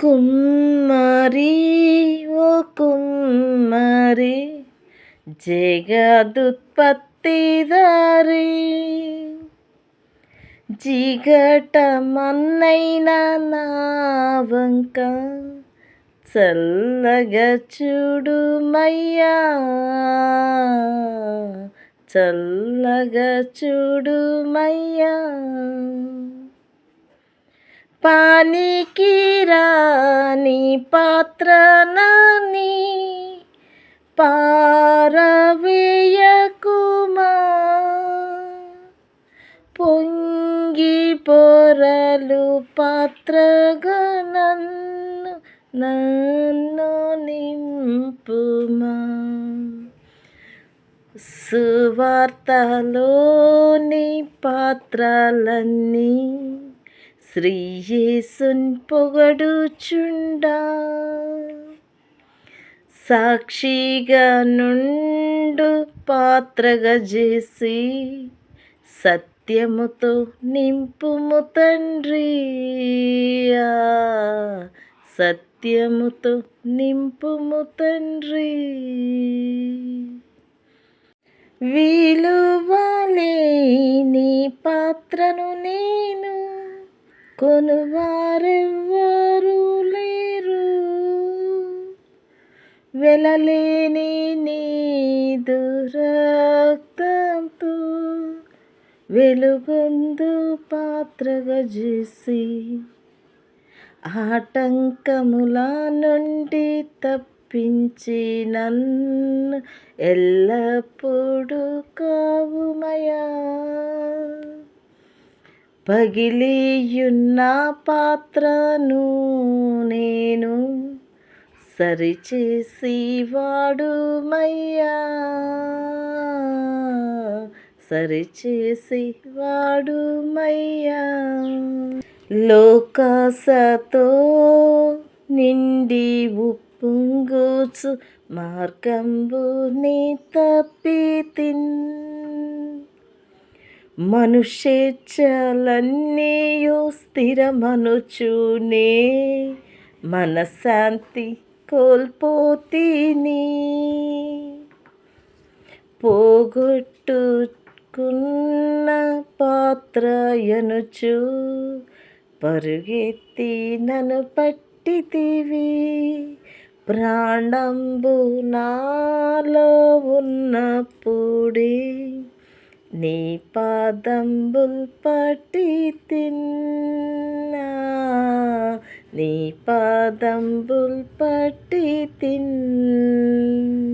కుమ్మరి ఓ కుమ్మరి జగదుత్పత్తిదారి. జిగట నావంక చల్లగా చూడుమయ్యా చల్లగా చూడుమయ్యా పానికి రాని పాత్ర నాని పారవేయకుమా పొంగి పొరలు పాత్రగా నన్ను నన్ను నింపుమా. సువార్తలోని పాత్రలన్నీ శ్రీయేసున్ పొగడుచుండా. సాక్షిగా నుండు పాత్రగా చేసి సత్యముతో నింపుము తండ్రి. సత్యముతో నింపుము తండ్రి. వీలు కొనువారెవ్వరు లేరు. వెలలేని నీదు రక్తంతో వెలుగొందు పాత్రగా చేసి ఆటంకముల నుండి తప్పించి నన్ను ఎల్లప్పుడూ కావుమయా? పగిలియున్న పాత్రను నేను సరిచేసి వాడుమయ్యా. సరిచేసి వాడుమయ్యా. లోకాసతో నిండి ఉప్పొంగుచు మార్గంబు నీ తప్పితిన్ మనుషేచ్ఛలన్నీయు స్థిరమనుచునే మనశాంతి కోల్పోతీని పోగొట్టుకున్న పాత్రయనుచు పరుగెత్తి నన్ను పట్టితివి. ప్రాణంబు నాలో ఉన్నప్పుడే నీ పాదంబుల్ పట్టి తిన్నా నీ పాదంబుల్ పట్టి తిన్నా